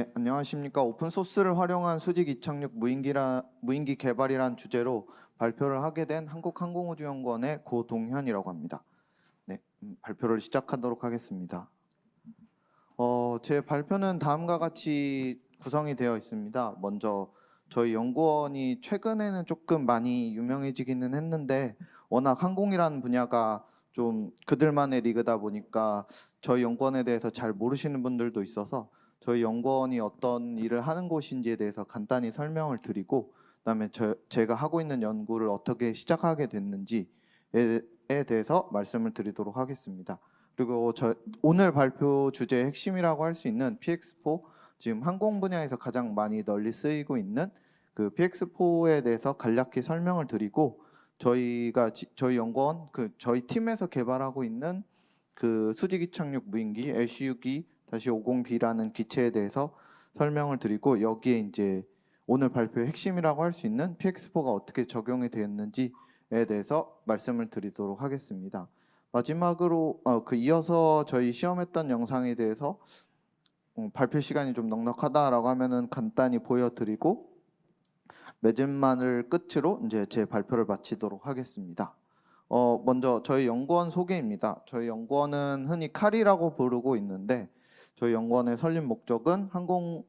네, 안녕하십니까. 오픈소스를 활용한 수직 이착륙 무인기라, 무인기 개발이란 주제로 발표를 하게 된 한국항공우주연구원의 고동현이라고 합니다. 네, 음, 발표를 시작하도록 하겠습니다. 어, 제 발표는 다음과 같이 구성이 되어 있습니다. 먼저 저희 연구원이 최근에는 조금 많이 유명해지기는 했는데 워낙 항공이라는 분야가 좀 그들만의 리그다 보니까 저희 연구원에 대해서 잘 모르시는 분들도 있어서 저희 연구원이 어떤 일을 하는 곳인지에 대해서 간단히 설명을 드리고 그다음에 저, 제가 하고 있는 연구를 어떻게 시작하게 됐는지에 에 대해서 말씀을 드리도록 하겠습니다. 그리고 저, 오늘 발표 주제의 핵심이라고 할 수 있는 PX4 지금 항공 분야에서 가장 많이 널리 쓰이고 있는 그 PX4에 대해서 간략히 설명을 드리고 저희가 지- 저희 연구원 그 저희 팀에서 개발하고 있는 그 수직 이착륙 무인기 LCU기 50B라는 기체에 대해서 설명을 드리고 여기에 이제 오늘 발표의 핵심이라고 할 수 있는 PX4가 어떻게 적용이 되었는지에 대해서 말씀을 드리도록 하겠습니다. 마지막으로 어, 그 이어서 저희 시험했던 영상에 대해서 음, 발표 시간이 좀 넉넉하다라고 하면은 간단히 보여드리고 매진만을 끝으로 이제 제 발표를 마치도록 하겠습니다. 어, 먼저 저희 연구원 소개입니다. 저희 연구원은 흔히 칼이라고 부르고 있는데 저희 연구원의 설립 목적은 항공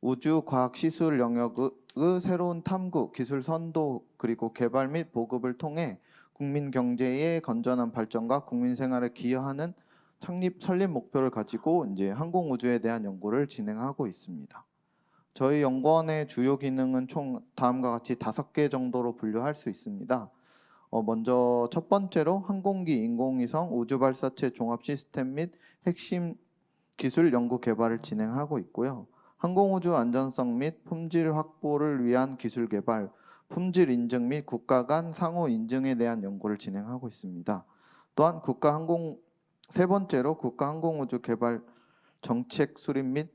우주 과학 시술 영역의 새로운 탐구, 기술 선도 그리고 개발 및 보급을 통해 국민 경제의 건전한 발전과 국민 생활에 기여하는 창립 설립 목표를 가지고 이제 항공 우주에 대한 연구를 진행하고 있습니다. 저희 연구원의 주요 기능은 총 다음과 같이 다섯 개 정도로 분류할 수 있습니다. 어, 먼저 첫 번째로 항공기, 인공위성, 우주발사체 종합 시스템 및 핵심 기술 연구 개발을 진행하고 있고요. 항공우주 안전성 및 품질 확보를 위한 기술 개발, 품질 인증 및 국가 간 상호 인증에 대한 연구를 진행하고 있습니다. 또한 국가 항공 세 번째로 국가 항공우주 개발 정책 수립 및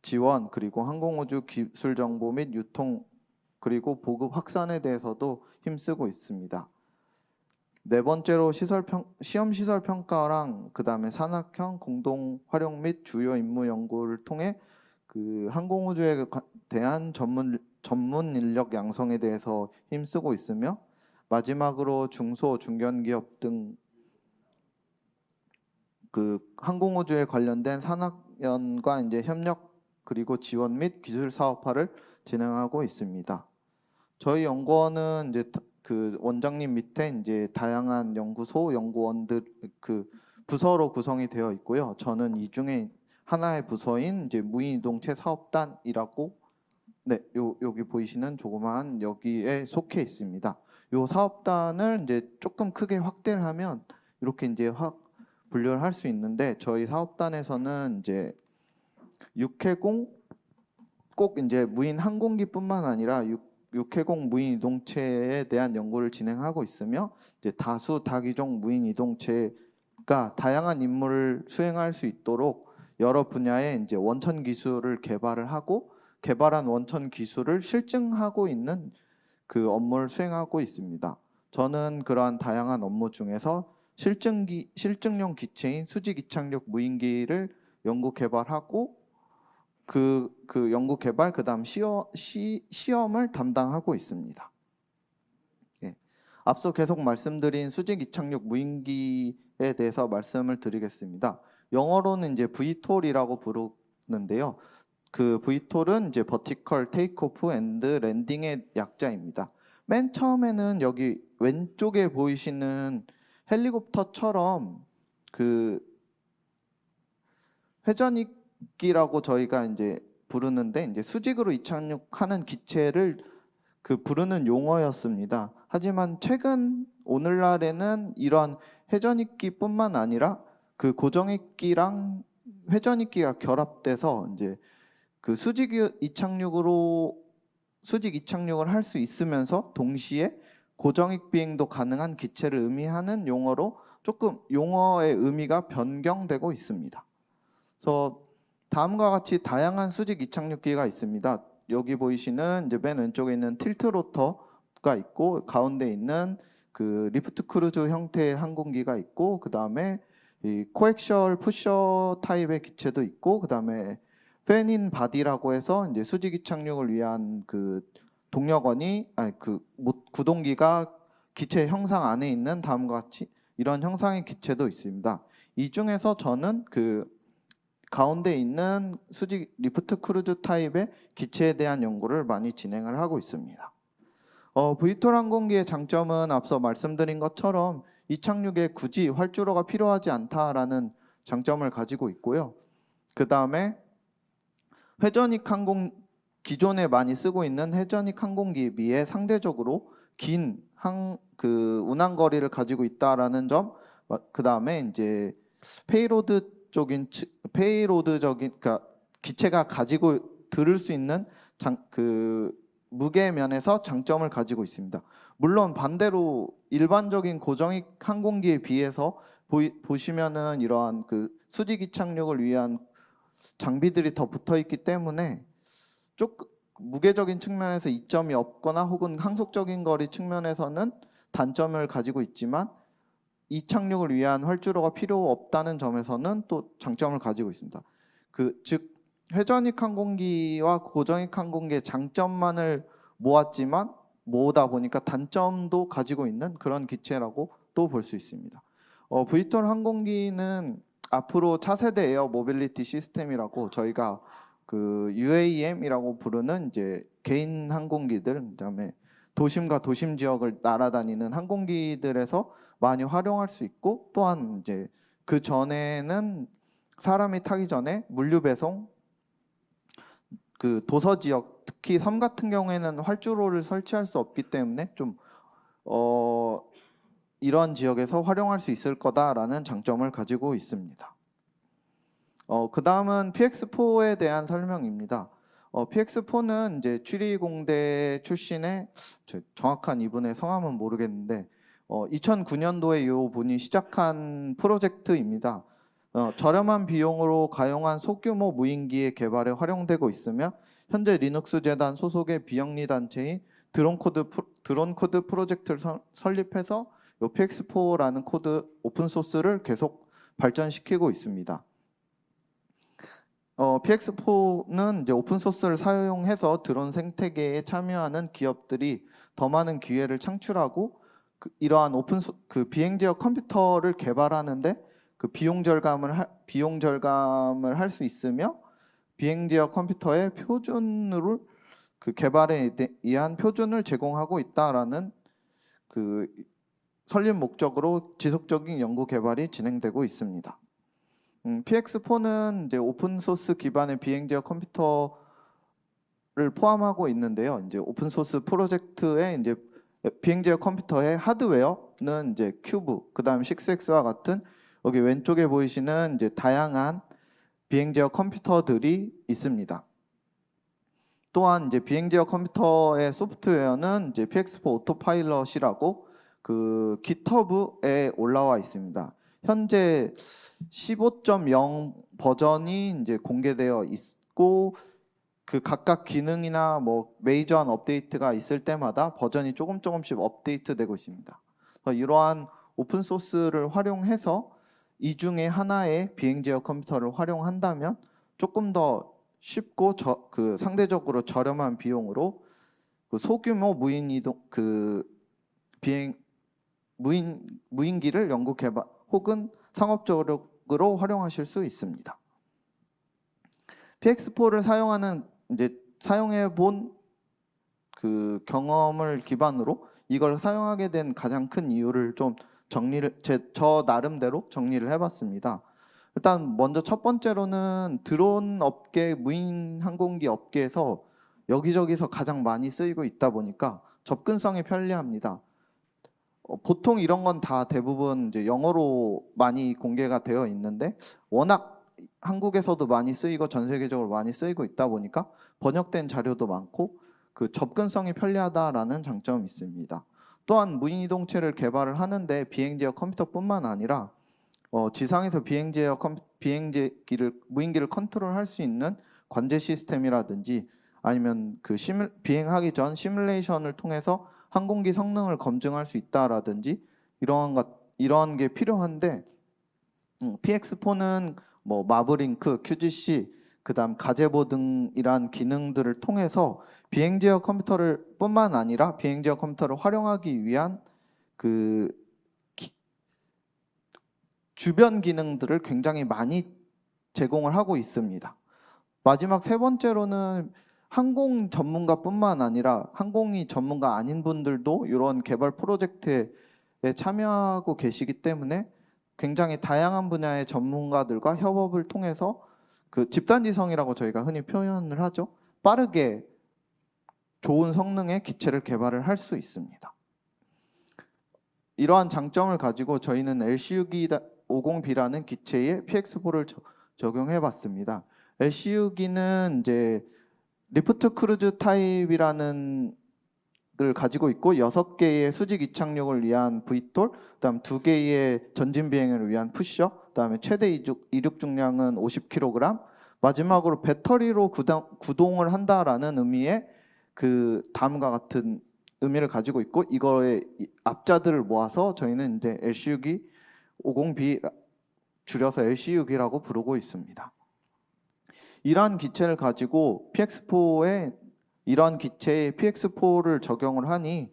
지원 그리고 항공우주 기술 정보 및 유통 그리고 보급 확산에 대해서도 힘쓰고 있습니다. 네 번째로 시설 평, 시험 시설 평가랑 그 다음에 산학형 공동 활용 및 주요 임무 연구를 통해 그 항공우주에 가- 대한 전문 전문 인력 양성에 대해서 힘쓰고 있으며 마지막으로 중소 중견기업 등 그 항공우주에 관련된 산학연과 이제 협력 그리고 지원 및 기술 사업화를 진행하고 있습니다. 저희 연구원은 이제 다- 그 원장님 밑에 이제 다양한 연구소, 연구원들 그 부서로 구성이 되어 있고요. 저는 이 중에 하나의 부서인 이제 무인이동체 사업단이라고 네, 요 여기 보이시는 조그마한 여기에 속해 있습니다. 요 사업단을 이제 조금 크게 확대를 하면 이렇게 이제 확 분류를 할 수 있는데 저희 사업단에서는 이제 육해공 꼭 이제 무인 항공기뿐만 아니라 육, 육해공 무인 이동체에 대한 연구를 진행하고 있으며 이제 다수 다기종 무인 이동체가 다양한 임무를 수행할 수 있도록 여러 분야의 이제 원천 기술을 개발을 하고 개발한 원천 기술을 실증하고 있는 그 업무를 수행하고 있습니다. 저는 그러한 다양한 업무 중에서 실증기 실증용 기체인 수직 이착륙 무인기를 연구 개발하고 그, 그 연구 개발 그 다음 시험 시, 시험을 담당하고 있습니다. 예. 앞서 계속 말씀드린 수직 이착륙 무인기에 대해서 말씀을 드리겠습니다. 영어로는 이제 VTOL이라고 부르는데요. 그 VTOL은 이제 Vertical and Landing의 약자입니다. 맨 처음에는 여기 왼쪽에 보이시는 헬리콥터처럼 그 회전익 기라고 저희가 이제 부르는데 이제 수직으로 이착륙하는 기체를 그 부르는 용어였습니다. 하지만 최근 오늘날에는 이런 회전익기뿐만 아니라 그 고정익기랑 회전익기가 결합돼서 이제 그 수직 이착륙으로 수직 이착륙을 할 수 있으면서 동시에 고정익 비행도 가능한 기체를 의미하는 용어로 조금 용어의 의미가 변경되고 있습니다. 그래서 다음과 같이 다양한 수직 이착륙 기가 있습니다. 여기 보이시는 이제 맨 왼쪽에 있는 틸트 로터가 있고 가운데 있는 그 리프트 크루즈 형태의 항공기가 있고 그 다음에 이 코엑셜 푸셔 타입의 기체도 있고 그 다음에 페닌 바디라고 해서 이제 수직 이착륙을 위한 그 동력원이 아니 그 모- 구동기가 기체 형상 안에 있는 다음과 같이 이런 형상의 기체도 있습니다. 이 중에서 저는 그 가운데 있는 수직 리프트 크루즈 타입의 기체에 대한 연구를 많이 진행을 하고 있습니다. 어, V2 항공기의 장점은 앞서 말씀드린 것처럼 이착륙에 굳이 활주로가 필요하지 않다라는 장점을 가지고 있고요. 그 다음에 회전익 항공 기존에 많이 쓰고 있는 회전익 항공기에 비해 상대적으로 긴 항 그 운항 거리를 가지고 있다라는 점, 그 다음에 이제 페이로드 쪽인 치- 페이로드적인 그러니까 기체가 가지고 들을 수 있는 장, 그 무게 면에서 장점을 가지고 있습니다. 물론 반대로 일반적인 고정익 항공기에 비해서 보이, 보시면은 이러한 그 수직 이착륙을 위한 장비들이 더 붙어 있기 때문에 조금 무게적인 측면에서 이점이 없거나 혹은 항속적인 거리 측면에서는 단점을 가지고 있지만 이착륙을 위한 활주로가 필요 없다는 점에서는 또 장점을 가지고 있습니다. 그 즉 회전익 항공기와 고정익 항공기의 장점만을 모았지만 모으다 보니까 단점도 가지고 있는 그런 기체라고 또 볼 수 있습니다. 어, V2 항공기는 앞으로 차세대 에어 모빌리티 시스템이라고 저희가 그 UAM이라고 부르는 이제 개인 항공기들 그다음에 도심과 도심 지역을 날아다니는 항공기들에서 많이 활용할 수 있고 또한 이제 그 전에는 사람이 타기 전에 물류 배송 그 도서 지역 특히 섬 같은 경우에는 활주로를 설치할 수 없기 때문에 좀 어, 이런 지역에서 활용할 수 있을 거다라는 장점을 가지고 있습니다. 어, 그 다음은 PX4에 대한 설명입니다. 어, PX4는 이제 추리공대 출신의 저- 정확한 이분의 성함은 모르겠는데 어, 2009년도에 이 분이 시작한 프로젝트입니다. 어, 저렴한 비용으로 가용한 소규모 무인기의 개발에 활용되고 있으며 현재 리눅스 재단 소속의 비영리 단체인 드론코드 드론코드 프로젝트를 설- 설립해서 요 PX4라는 코드 오픈 소스를 계속 발전시키고 있습니다. 어, PX4는 이제 오픈 소스를 사용해서 드론 생태계에 참여하는 기업들이 더 많은 기회를 창출하고 그, 이러한 오픈 소, 그 비행 지역 컴퓨터를 개발하는데 그 비용 절감을 할, 비용 절감을 할 수 있으며 비행 지역 컴퓨터의 표준을 그 개발에 대- 의한 표준을 제공하고 있다라는 그 설립 목적으로 지속적인 연구 개발이 진행되고 있습니다. 음, PX4는 이제 오픈 소스 기반의 비행 지역 컴퓨터를 포함하고 있는데요. 이제 오픈 소스 프로젝트의 이제 비행 지역 컴퓨터의 하드웨어는 이제 큐브, 그다음 6X와 같은 여기 왼쪽에 보이시는 이제 다양한 비행 지역 컴퓨터들이 있습니다. 또한 이제 비행 지역 컴퓨터의 소프트웨어는 이제 PX4 오토파일럿이라고 그 GitHub에 올라와 있습니다. 현재 15.0 버전이 이제 공개되어 있고 그 각각 기능이나 뭐 메이저한 업데이트가 있을 때마다 버전이 조금 조금씩 업데이트되고 있습니다. 이러한 오픈 소스를 활용해서 이 중에 하나의 비행 지역 컴퓨터를 활용한다면 조금 더 쉽고 저, 그 상대적으로 저렴한 비용으로 그 소규모 무인 이동 그 비행 무인 무인기를 연구 개발 혹은 상업적으로 활용하실 수 있습니다. PX4를 사용하는 이제 사용해 본 그 경험을 기반으로 이걸 사용하게 된 가장 큰 이유를 좀 정리를 제 저 나름대로 정리를 해봤습니다. 일단 먼저 첫 번째로는 드론 업계 무인 항공기 업계에서 여기저기서 가장 많이 쓰이고 있다 보니까 접근성이 편리합니다. 어, 보통 이런 건 다 대부분 이제 영어로 많이 공개가 되어 있는데 워낙 한국에서도 많이 쓰이고 전 세계적으로 많이 쓰이고 있다 보니까 번역된 자료도 많고 그 접근성이 편리하다라는 장점이 있습니다. 또한 무인 이동체를 개발을 하는데 비행 지역 컴퓨터뿐만 아니라 어, 지상에서 비행 지역 컴 비행기를 무인기를 컨트롤할 수 있는 관제 시스템이라든지 아니면 그 시뮬, 비행하기 전 시뮬레이션을 통해서 항공기 성능을 검증할 수 있다라든지 이러한 것 이러한 게 필요한데 음, PX4는 뭐 마브링크, QGC 그다음 가제보 등이란 기능들을 통해서 비행 지역 컴퓨터를 뿐만 아니라 비행 지역 컴퓨터를 활용하기 위한 그 기- 주변 기능들을 굉장히 많이 제공을 하고 있습니다. 마지막 세 번째로는 항공 전문가뿐만 아니라 항공이 전문가 아닌 분들도 이런 개발 프로젝트에 참여하고 계시기 때문에 굉장히 다양한 분야의 전문가들과 협업을 통해서 그 집단지성이라고 저희가 흔히 표현을 하죠. 빠르게 좋은 성능의 기체를 개발을 할 수 있습니다. 이러한 장점을 가지고 저희는 LCU기50B라는 기체에 PX4를 적용해 봤습니다. LCU기는 이제 리프트 크루즈 타입이라는 을 가지고 있고 여섯 개의 수직 이착륙을 위한 V톨, 그다음 두 개의 전진 비행을 위한 푸셔, 그다음에 최대 이륙, 이륙 중량은 50kg. 마지막으로 배터리로 구동, 구동을 한다라는 의미의 그 다음과 같은 의미를 가지고 있고 이거의 이 앞자들을 모아서 저희는 이제 LCU기 50B 줄여서 LCU기라고 부르고 있습니다. 이러한 기체를 가지고 PX4에 이러한 기체에 PX4를 적용을 하니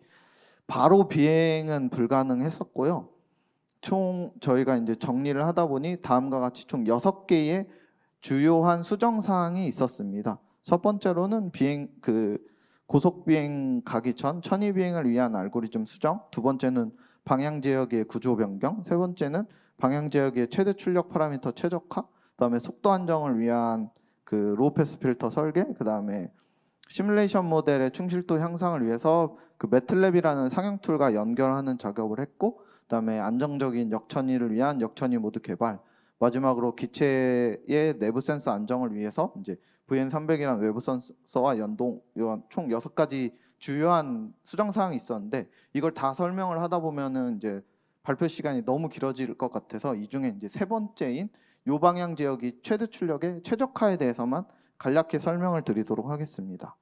바로 비행은 불가능했었고요. 총 저희가 이제 정리를 하다 보니 다음과 같이 총 6개의 주요한 수정 사항이 있었습니다. 첫 번째로는 비행 그 고속 비행 가기 전 천위 비행을 위한 알고리즘 수정, 두 번째는 방향 제어기의 구조 변경, 세 번째는 방향 제어기의 최대 출력 파라미터 최적화, 그다음에 속도 안정을 위한 그 로우 패스 필터 설계, 그다음에 시뮬레이션 모델의 충실도 향상을 위해서 그 매틀랩이라는 상용 툴과 연결하는 작업을 했고 그다음에 안정적인 역천위를 위한 역천위 모드 개발 마지막으로 기체의 내부 센서 안정을 위해서 이제 VN300이라는 외부 센서와 연동 이런 총 여섯 가지 주요한 수정 사항이 있었는데 이걸 다 설명을 하다 보면은 이제 발표 시간이 너무 길어질 것 같아서 이 중에 이제 세 번째인 요 방향 지역이 최대 출력의 최적화에 대해서만 간략히 설명을 드리도록 하겠습니다.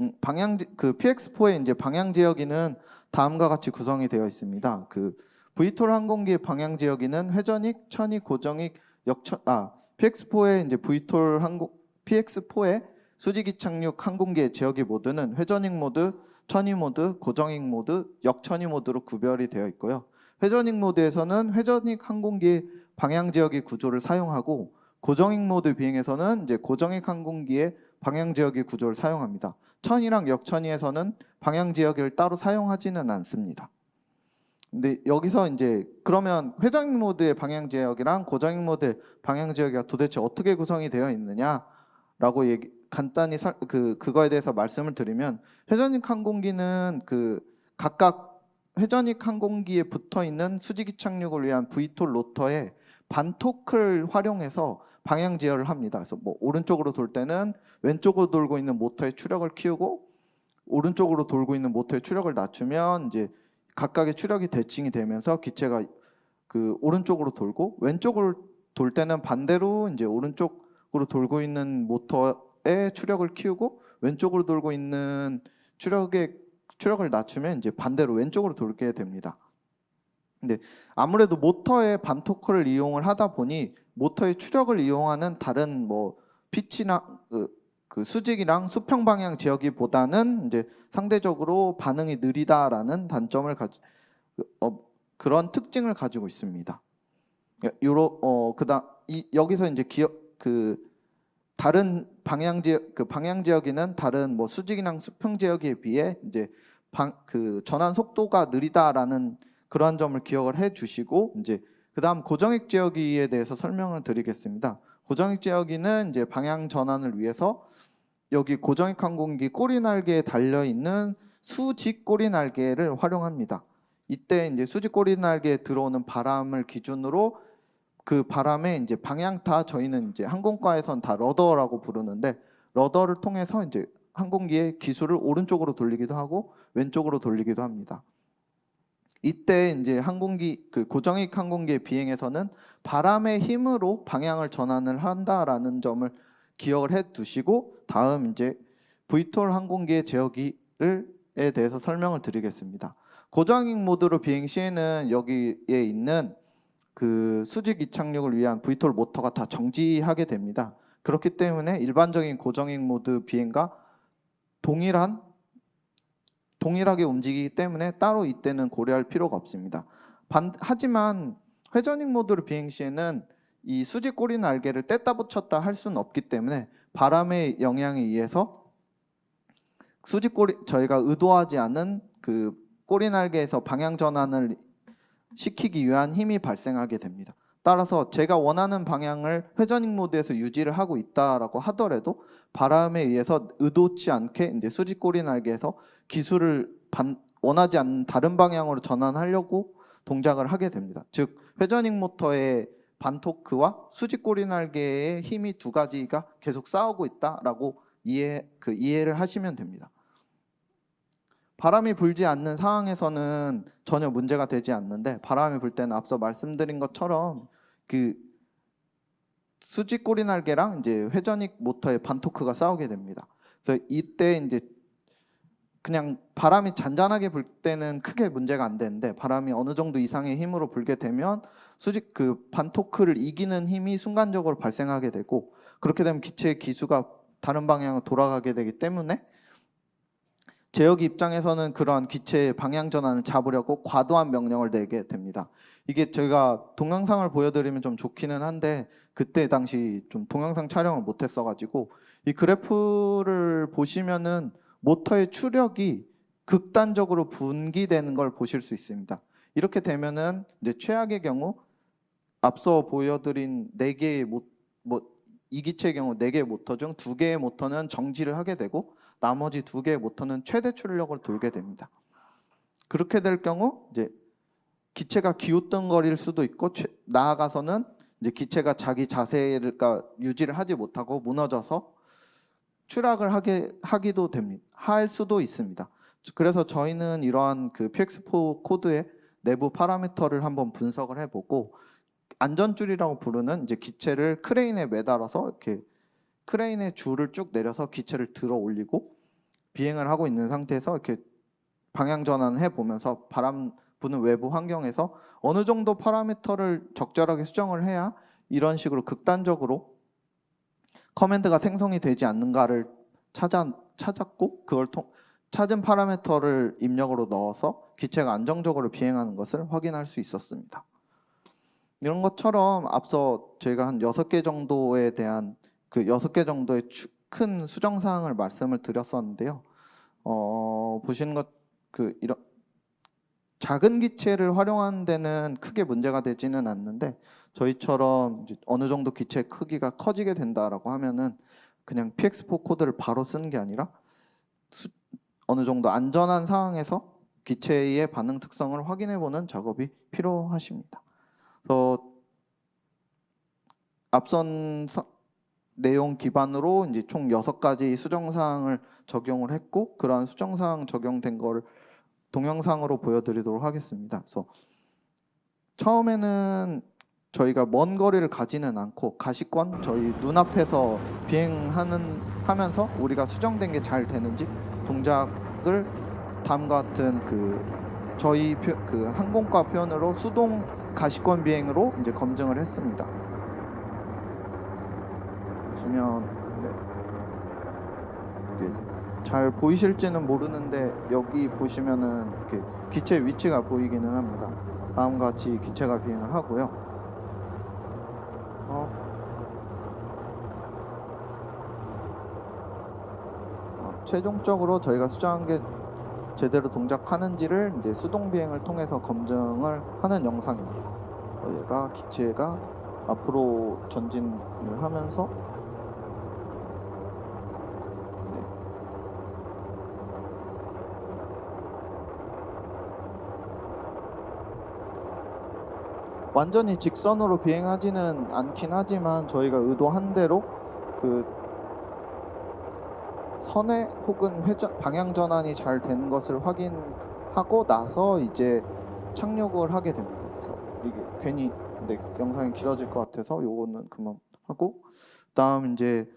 음, 방향 지- 그 PX4의 이제 방향 지역이는 다음과 같이 구성이 되어 있습니다. 그 VTOL 항공기의 방향 지역이는 회전익, 천익, 고정익, 역천 아 PX4의 이제 VTOL 항공 PX4의 수직이 착륙 항공기의 지역이 모드는 회전익 모드, 천익 모드, 고정익 모드, 역천익 모드로 구별이 되어 있고요. 회전익 모드에서는 회전익 항공기의 방향 지역의 구조를 사용하고 고정익 모드 비행에서는 이제 고정익 항공기의 방향 지역의 구조를 사용합니다. 천이랑 역천이에서는 방향 지역을 따로 사용하지는 않습니다. 근데 여기서 이제 그러면 회전익 모드의 방향 지역이랑 고정익 모드의 방향 지역이 도대체 어떻게 구성이 되어 있느냐라고 얘기, 간단히 설, 그 그거에 대해서 말씀을 드리면 회전익 항공기는 그 각각 회전익 항공기에 붙어 있는 수직이 착륙을 위한 V톨 로터에 반토크를 활용해서 방향 제어를 합니다. 그래서 뭐 오른쪽으로 돌 때는 왼쪽으로 돌고 있는 모터의 추력을 키우고 오른쪽으로 돌고 있는 모터의 추력을 낮추면 이제 각각의 추력이 대칭이 되면서 기체가 그 오른쪽으로 돌고 왼쪽으로 돌 때는 반대로 이제 오른쪽으로 돌고 있는 모터의 추력을 키우고 왼쪽으로 돌고 있는 추력의 추력을 낮추면 이제 반대로 왼쪽으로 돌게 됩니다. 근데 아무래도 모터의 반토크를 이용을 하다 보니 모터의 추력을 이용하는 다른 뭐 피치나 그, 그 수직이랑 수평 방향 지역이보다는 이제 상대적으로 반응이 느리다라는 단점을 가지 어, 그런 특징을 가지고 있습니다. 요로 어 그다음 이 여기서 이제 기억 그 다른 방향 지역 그 방향 지역에는 다른 뭐 수직이랑 수평 지역에 비해 이제 방, 그 전환 속도가 느리다라는 그러한 점을 기억을 해 주시고 이제 그다음 고정익 지역기에 대해서 설명을 드리겠습니다. 고정익 지역기는 이제 방향 전환을 위해서 여기 고정익 항공기 꼬리 날개에 달려 있는 수직 꼬리 날개를 활용합니다. 이때 이제 수직 꼬리 날개에 들어오는 바람을 기준으로 그 바람의 이제 방향타 저희는 이제 항공과에선 다 러더라고 부르는데 러더를 통해서 이제 항공기의 기술을 오른쪽으로 돌리기도 하고 왼쪽으로 돌리기도 합니다. 이때 이제 항공기 그 고정익 항공기의 비행에서는 바람의 힘으로 방향을 전환을 한다라는 점을 기억을 해 두시고 다음 이제 VTOL 항공기의 제어기를에 대해서 설명을 드리겠습니다. 고정익 모드로 비행 시에는 여기에 있는 그 수직 이착륙을 위한 VTOL 모터가 다 정지하게 됩니다. 그렇기 때문에 일반적인 고정익 모드 비행과 동일한 동일하게 움직이기 때문에 따로 이때는 고려할 필요가 없습니다. 반, 하지만 회전익 모드를 비행 시에는 이 수직 꼬리 날개를 뗐다 붙였다 할 수는 없기 때문에 바람의 영향에 의해서 수직 꼬리 저희가 의도하지 않은 그 꼬리 날개에서 방향 전환을 시키기 위한 힘이 발생하게 됩니다. 따라서 제가 원하는 방향을 회전익 모드에서 유지를 하고 있다라고 하더라도 바람에 의해서 의도치 않게 이제 수직 꼬리 날개에서 기술을 반- 원하지 않는 다른 방향으로 전환하려고 동작을 하게 됩니다. 즉 회전익 모터의 반토크와 수직 꼬리 날개의 힘이 두 가지가 계속 싸우고 있다라고 이해 그 이해를 하시면 됩니다. 바람이 불지 않는 상황에서는 전혀 문제가 되지 않는데 바람이 불 때는 앞서 말씀드린 것처럼 그 수직 꼬리 날개랑 이제 회전익 모터의 반토크가 싸우게 됩니다. 그래서 이때 이제 그냥 바람이 잔잔하게 불 때는 크게 문제가 안 되는데 바람이 어느 정도 이상의 힘으로 불게 되면 수직 그 반토크를 이기는 힘이 순간적으로 발생하게 되고 그렇게 되면 기체의 기수가 다른 방향으로 돌아가게 되기 때문에 제어기 입장에서는 그러한 기체의 방향 전환을 잡으려고 과도한 명령을 내게 됩니다. 이게 저희가 동영상을 보여드리면 좀 좋기는 한데 그때 당시 좀 동영상 촬영을 못했어가지고 이 그래프를 보시면은 모터의 추력이 극단적으로 분기되는 걸 보실 수 있습니다. 이렇게 되면은 이제 최악의 경우 앞서 보여드린 네 개의 모, 뭐 이기체의 경우 네 개의 모터 중 두 개의 모터는 정지를 하게 되고 나머지 두 개의 모터는 최대 출력을 돌게 됩니다. 그렇게 될 경우 이제 기체가 기웃등거릴 수도 있고 최- 나아가서는 이제 기체가 자기 자세를 그러니까 유지를 하지 못하고 무너져서 추락을 하게 하기도 됩니다. 할 수도 있습니다. 그래서 저희는 이러한 그 PX4 코드의 내부 파라미터를 한번 분석을 해보고 안전줄이라고 부르는 이제 기체를 크레인에 매달아서 이렇게 크레인의 줄을 쭉 내려서 기체를 들어 올리고 비행을 하고 있는 상태에서 이렇게 방향 전환을 해 보면서 바람 부는 외부 환경에서 어느 정도 파라미터를 적절하게 수정을 해야 이런 식으로 극단적으로 커맨드가 생성이 되지 않는가를 찾아 찾았고 그걸 통 찾은 파라미터를 입력으로 넣어서 기체가 안정적으로 비행하는 것을 확인할 수 있었습니다. 이런 것처럼 앞서 저희가 한 여섯 개 정도에 대한 그 여섯 개 정도의 추- 큰 수정 사항을 말씀을 드렸었는데요. 어, 보시는 것 그 이런 작은 기체를 활용하는 데는 크게 문제가 되지는 않는데 저희처럼 어느 정도 기체 크기가 커지게 된다라고 하면은 그냥 PX4 코드를 바로 쓰는 게 아니라 수- 어느 정도 안전한 상황에서 기체의 반응 특성을 확인해 보는 작업이 필요하십니다. 그래서 앞선 서- 내용 기반으로 이제 총 여섯 가지 수정 사항을 적용을 했고 그러한 수정 사항 적용된 거를 동영상으로 보여드리도록 하겠습니다. 그래서 처음에는 저희가 먼 거리를 가지는 않고 가시권 저희 눈앞에서 비행하는 하면서 우리가 수정된 게 잘 되는지 동작을 다음과 같은 그 저희 표, 그 항공과 표현으로 수동 가시권 비행으로 이제 검증을 했습니다. 보시면 네. 잘 보이실지는 모르는데 여기 보시면은 이렇게 기체 위치가 보이기는 합니다. 다음과 같이 기체가 비행을 하고요. 어, 어, 최종적으로 저희가 수정한 게 제대로 동작하는지를 이제 수동 비행을 통해서 검증을 하는 영상입니다. 저희가 기체가 앞으로 전진을 하면서 네. 완전히 직선으로 비행하지는 않긴 하지만 저희가 의도한 대로 그 선회 혹은 회전 방향 전환이 잘 되는 것을 확인하고 나서 이제 착륙을 하게 됩니다. 그래서 이게 괜히 근데 영상이 길어질 것 같아서 요거는 그만 하고 그다음 이제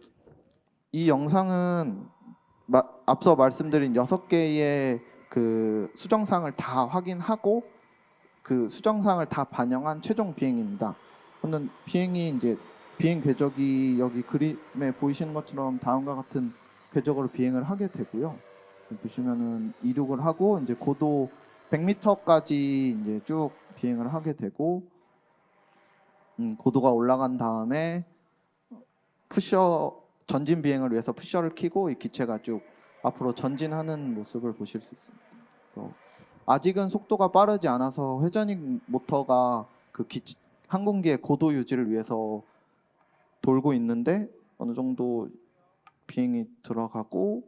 이 영상은 마- 앞서 말씀드린 여섯 개의 그 수정사항을 다 확인하고 그 수정사항을 다 반영한 최종 비행입니다. 저는 비행이 이제 비행 궤적이 여기 그림에 보이시는 것처럼 다음과 같은 궤적으로 비행을 하게 되고요. 보시면은 이륙을 하고 이제 고도 100m까지 이제 쭉 비행을 하게 되고 음, 고도가 올라간 다음에 푸셔 전진 비행을 위해서 푸셔를 키고 이 기체가 쭉 앞으로 전진하는 모습을 보실 수 있습니다. 아직은 속도가 빠르지 않아서 회전익 모터가 그 기, 항공기의 고도 유지를 위해서 돌고 있는데 어느 정도 비행이 들어가고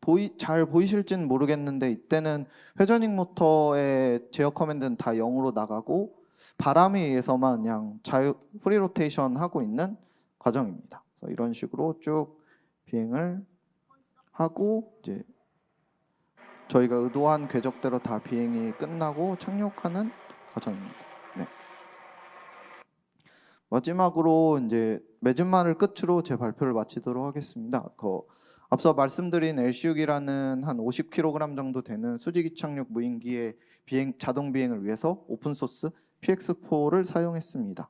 보이 잘 보이실지는 모르겠는데 이때는 회전익 모터의 제어 커맨드는 다 0으로 나가고 바람에 의해서만 그냥 자유 프리 로테이션 하고 있는 과정입니다. 그래서 이런 식으로 쭉 비행을 하고 이제 저희가 의도한 궤적대로 다 비행이 끝나고 착륙하는 과정입니다. 네. 마지막으로 이제 매진말을 끝으로 제 발표를 마치도록 하겠습니다. 그 앞서 말씀드린 LCU기라는 한 50kg 정도 되는 수직 이 착륙 무인기의 비행 자동 비행을 위해서 오픈 소스 PX4를 사용했습니다.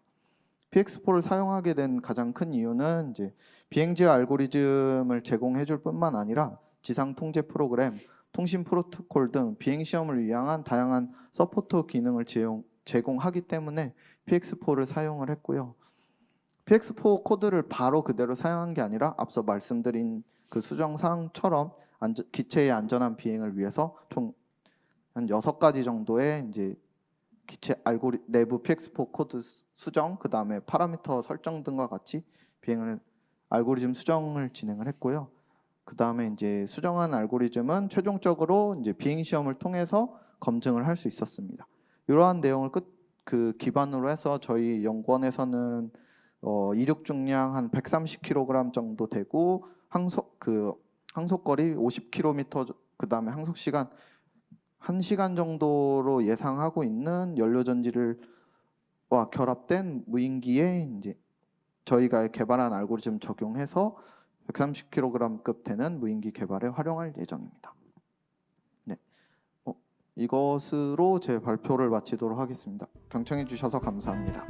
PX4를 사용하게 된 가장 큰 이유는 이제 비행지 알고리즘을 제공해 줄 뿐만 아니라 지상 통제 프로그램, 통신 프로토콜 등 비행 시험을 위한 다양한 서포터 기능을 제공, 제공 하기 때문에 PX4를 사용을 했고요. PX4 코드를 바로 그대로 사용한 게 아니라 앞서 말씀드린 그 수정 사항처럼 안전- 기체의 안전한 비행을 위해서 총한 여섯 가지 정도의 이제 기체 알고리 내부 PX4 코드 수- 수정, 그 다음에 파라미터 설정 등과 같이 비행을 알고리즘 수정을 진행을 했고요. 그 다음에 이제 수정한 알고리즘은 최종적으로 이제 비행 시험을 통해서 검증을 할 수 있었습니다. 이러한 내용을 끝 그 기반으로 해서 저희 연구원에서는 어, 이륙 중량 한 130kg 정도 되고 항속 그 항속거리 50km 그 다음에 항속 시간 1시간 정도로 예상하고 있는 연료 전지를 와 결합된 무인기에 이제 저희가 개발한 알고리즘 적용해서 130kg급 되는 무인기 개발에 활용할 예정입니다. 네, 어, 이것으로 제 발표를 마치도록 하겠습니다. 경청해 주셔서 감사합니다.